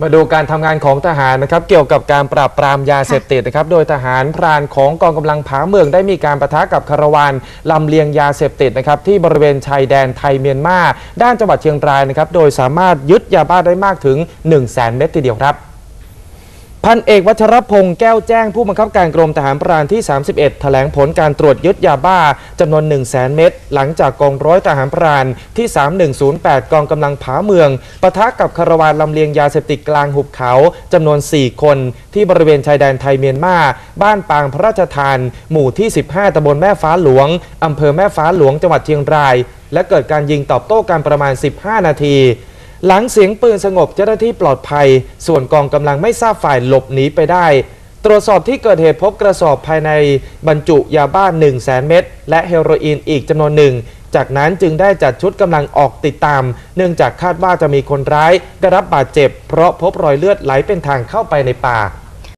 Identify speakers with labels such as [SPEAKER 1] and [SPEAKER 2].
[SPEAKER 1] มาดูการทำงานของทหารนะครับ เกี่ยวกับการปราบปรามยาเสพติดนะครับ โดยทหารพรานของกองกำลังผาเมืองได้มีการประทะกับคาราวานลำเลียงยาเสพติดนะครับ ที่บริเวณชายแดนไทยเมียนมาด้านจังหวัดเชียงรายนะครับ โดยสามารถยึดยาบ้าได้มากถึ ง 1 0 0 0 0แสนเม็ดทีเดียวครับ พันเอกวัชรพงศ์แก้วแจ้งผู้บังคับการกรมทหารพรานที่ 31 แถลงผลการตรวจยึดยาบ้าจำนวน 1 0 0 0 0แสนเม็ดหลังจากกองร้อยทหารพรานที่ 3108 กองกำลังผาเมืองปะทะกับคาราวานลำเลียงยาเสพติดกลางหุบเขาจำนวน 4 คน ที่บริเวณชายแดนไทยเมียนมาบ้านปางพระราชทาน หมู่ที่ 15ตำบลแม่ฟ้าหลวงอำเภอแม่ฟ้าหลวงจังหวัดเชียงราย และเกิดการยิงตอบโต้กันประมาณ 15 นาที หลังเสียงปืนสงบเจ้าหน้าที่ปลอดภัย ส่วนกองกำลังไม่ทราบฝ่ายหลบหนีไปได้ ตรวจสอบที่เกิดเหตุพบกระสอบภายในบรรจุยาบ้า1 0 0 0 0แสนเม็ดและเฮโรอีนอีกจำนวนหนึ่ง จากนั้นจึงได้จัดชุดกำลังออกติดตาม เนื่องจากคาดว่าจะมีคนร้ายได้รับบาดเจ็บ เพราะพบรอยเลือดไหลเป็นทางเข้าไปในป่า